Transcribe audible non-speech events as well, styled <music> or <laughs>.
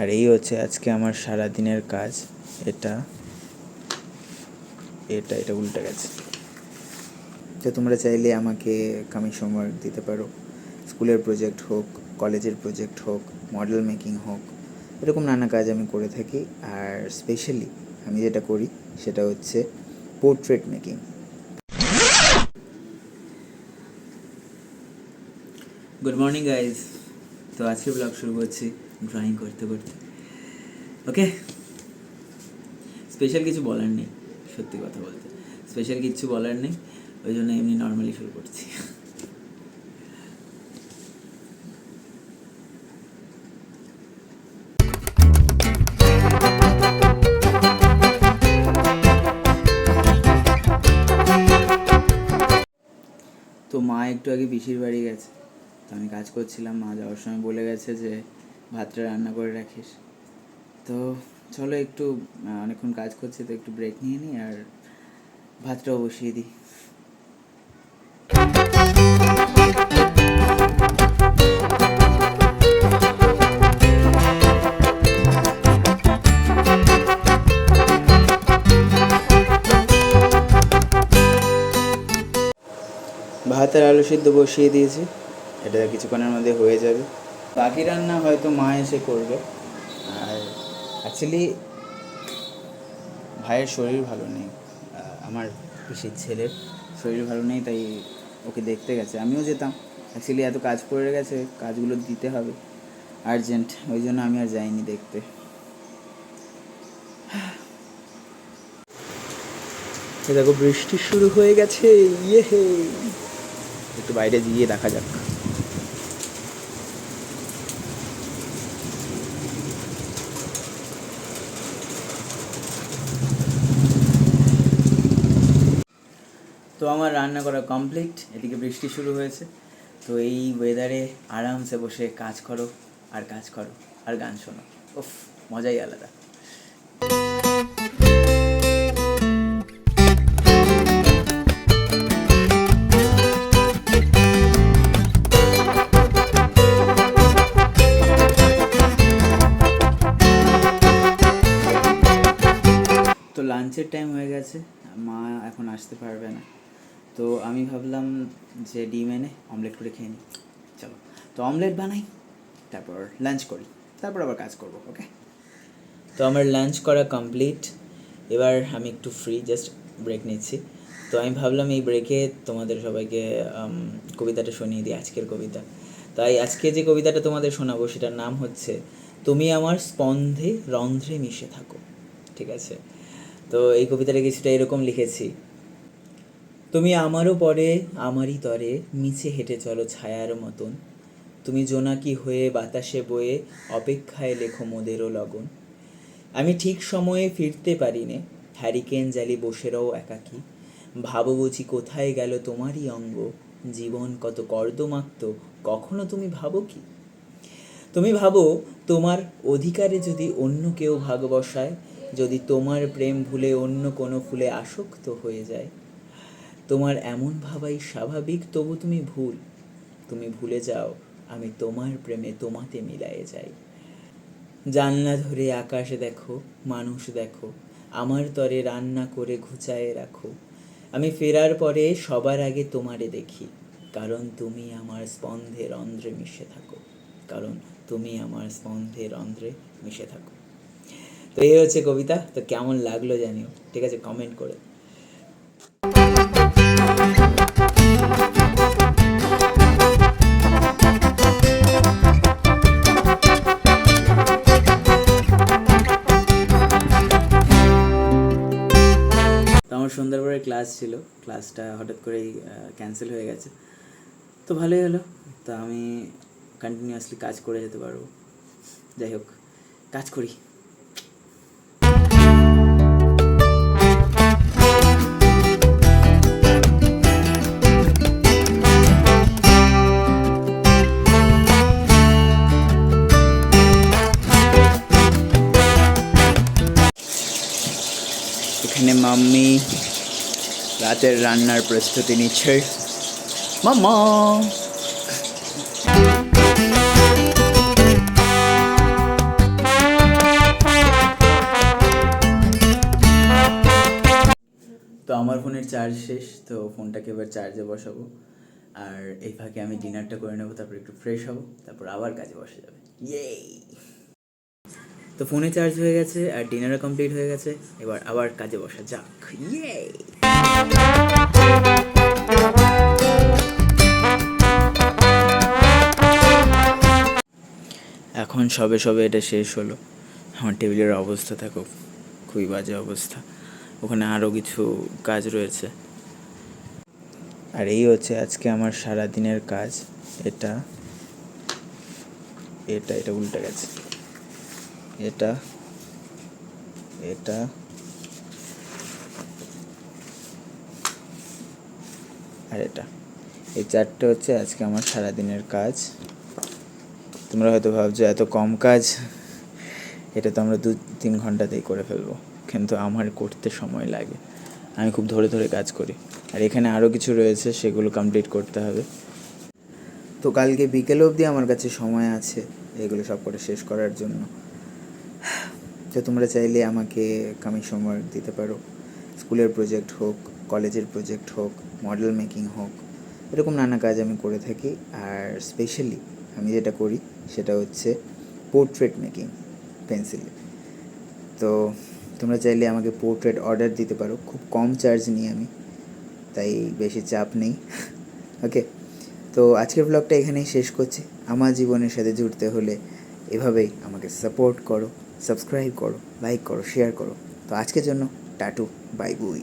আর এই হচ্ছে আজকে আমার সারা দিনের কাজ। এটা এটা এটা উল্টে গেছে। তো তোমরা চাইলে আমাকে কমিশন ওয়ার্ক দিতে পারো। স্কুলের প্রজেক্ট হোক, কলেজের প্রজেক্ট হোক মডেল মেকিং হোক, এরকম নানা কাজ আমি করে থাকি। আর স্পেশালি আমি যেটা করি, সেটা হচ্ছে portrait making good morning guys তো আজকে ব্লগ শুরু করছি। ড্রয়িং করতে করতে। ওকে স্পেশাল কিছু বলার নেই, সত্যি কথা বলতে। স্পেশাল কিছু বলার নেই, ওই জন্য এমনি নর্মালি শুরু করছি। তো মা একটু আগে পিসির বাড়ি গেছে। তো আমি কাজ করছিলাম, মা যাওয়ার সময় বলে গেছে যে ভাতটা রান্না করে রাখিস। তো চলো একটু অনেকক্ষণ কাজ করছি, তো একটু ব্রেক নিয়ে নিই আর ভাতটাও বসিয়ে দিই। ভাত আর আলু সিদ্ধ বসিয়ে দিয়েছি। এটা কিছুক্ষণের মধ্যে হয়ে যাবে। বাকি রান্না হয়তো মা এসে করবে। আর অ্যাকচুয়ালি ভাইয়ের শরীর ভালো নেই। আমার পিসির ছেলের শরীর ভালো নেই, তাই ওকে দেখতে গেছে। আমিও যেতাম। অ্যাকচুয়ালি এত কাজ পড়ে গেছে, কাজগুলো দিতে হবে। আর্জেন্ট ওই জন্য আমি আর যাইনি দেখতে। দেখো, বৃষ্টি শুরু হয়ে গেছে। ইয়ে হে একটু বাইরে গিয়ে দেখা যাক। আমার রান্না করা কমপ্লিট এদিকে বৃষ্টি শুরু হয়েছে। তো এই ওয়েদারে আরামসে বসে কাজ করো, আর কাজ করো, আর গান শোনো। উফ, মজাই আলাদা। তো লাঞ্চের টাইম হয়ে গেছে, মা এখন আসতে পারবে না। তো আমি ভাবলাম যে ডিম এনে অমলেট করে খেয়ে নিই। চলো। তো অমলেট বানাই, তারপর লাঞ্চ করি, তারপর আবার কাজ করব ওকে তো আমার লাঞ্চ করা কমপ্লিট এবার আমি একটু ফ্রি জাস্ট ব্রেক নিচ্ছি। তো আমি ভাবলাম এই ব্রেকে তোমাদের সবাইকে কবিতাটা শুনিয়ে দিই, আজকের কবিতা। তাই আজকে যে কবিতাটা তোমাদের শোনাবো, সেটার নাম হচ্ছে, তুমি আমার স্পন্ধে রন্ধ্রে মিশে থাকো। ঠিক আছে? তো এই কবিতাটা কিছুটা এরকম লিখেছি। তুমি আমারও পরে, আমারই তরে, মিছে হেঁটে চলো ছায়ার মতন। তুমি জোনাকি হয়ে বাতাসে বয়ে অপেক্ষায় লেখো মোদেরও লগন। আমি ঠিক সময়ে ফিরতে পারিনে হ্যারিকেন জালি বসে রও একাকী। ভাবো বুঝি কোথায় গেল তোমারই অঙ্গ, জীবন কত কর্দমাক্ত, কখনো তুমি ভাবো কি? তুমি ভাবো তোমার অধিকারে যদি অন্য কেউ ভাগ বসায়, যদি তোমার প্রেম ভুলে অন্য কোনো ফুলে আসক্ত হয়ে যায়। তোমার এমন ভাবাই স্বাভাবিক, তবু তুমি ভুল। তুমি ভুলে যাও, আমি তোমার প্রেমে তোমাতে মিলায়ে যাই। জানলা ধরে আকাশ দেখো, মানুষ দেখো, আমার তরে রান্না করে ঘুচায়ে রাখো। আমি ফেরার পরে সবার আগে তোমারে দেখি, কারণ তুমি আমার স্পন্ধে রন্ধ্রে মিশে থাকো, কারণ তুমি আমার স্পন্ধে রন্ধ্রে মিশে থাকো। তো এই হচ্ছে কবিতা, তো কেমন লাগল জানিও, ঠিক আছে কমেন্ট করে। আমার ক্লাস ছিল। ক্লাসটা হঠাৎ করেই ক্যান্সেল হয়ে গেছে। তো ভালোই হলো। তো আমি কন্টিনিউয়াসলি কাজ করে যেতে পারব। যাই হোক, কাজ করি। এখানে মাম্মি রাতের রান্নার প্রস্তুতি নিচ্ছে। মাম্মা! তো আমার ফোনের চার্জ শেষ, তো ফোনটাকে এবার চার্জে বসাবো। আর এই ফাঁকে আমি ডিনারটা করে নেব, তারপর একটু ফ্রেশ হব, তারপর আবার কাজে বসে যাবে। ইয়ে তো ফোনে চার্জ হয়ে গেছে আর ডিনারও কমপ্লিট হয়ে গেছে। এবার আবার কাজে বসা যাক। ইয়ে এখন সবে সবে এটা শেষ হলো। আমার টেবিলের অবস্থা থাকো খুবই বাজে অবস্থা। ওখানে আরও কিছু কাজ রয়েছে। আর এই হচ্ছে আজকে আমার সারা দিনের কাজ। এটা এটা এটা উল্টে গেছে। এটা এটা, আর এটা। এই চারটে হচ্ছে আজকে আমার সারাদিনের কাজ। তোমরা হয়তো ভাবছ, এত কম কাজ? এটা তো আমরা দু তিন ঘন্টাতেই করে ফেলব। কিন্তু আমার করতে সময় লাগে। আমি খুব ধরে ধরে কাজ করি। আর এখানে আরও কিছু রয়েছে, সেগুলো কমপ্লিট করতে হবে। তো কালকে বিকেল অবধি আমার কাছে সময় আছে, এগুলো সব করে শেষ করার জন্য। তো তোমরা চাইলে আমাকে কামিং সময় দিতে পারো। স্কুলের প্রজেক্ট হোক কলেজের প্রজেক্ট হোক মডেল মেকিং হোক, এরকম নানা কাজ আমি করে থাকি। আর স্পেশালি আমি যেটা করি, সেটা হচ্ছে পোর্ট্রেট মেকিং পেন্সিলে তো তোমরা চাইলে আমাকে পোর্ট্রেট অর্ডার দিতে পারো। খুব কম চার্জ নিই আমি, তাই বেশি চাপ নেই। <laughs> ওকে তো আজকের ব্লগটা এখানেই শেষ করছি। আমার জীবনের সাথে জুড়তে হলে এভাবেই আমাকে সাপোর্ট করো। সাবস্ক্রাইব করো লাইক করো শেয়ার করো। তো আজকের জন্য টাটু বাই বুই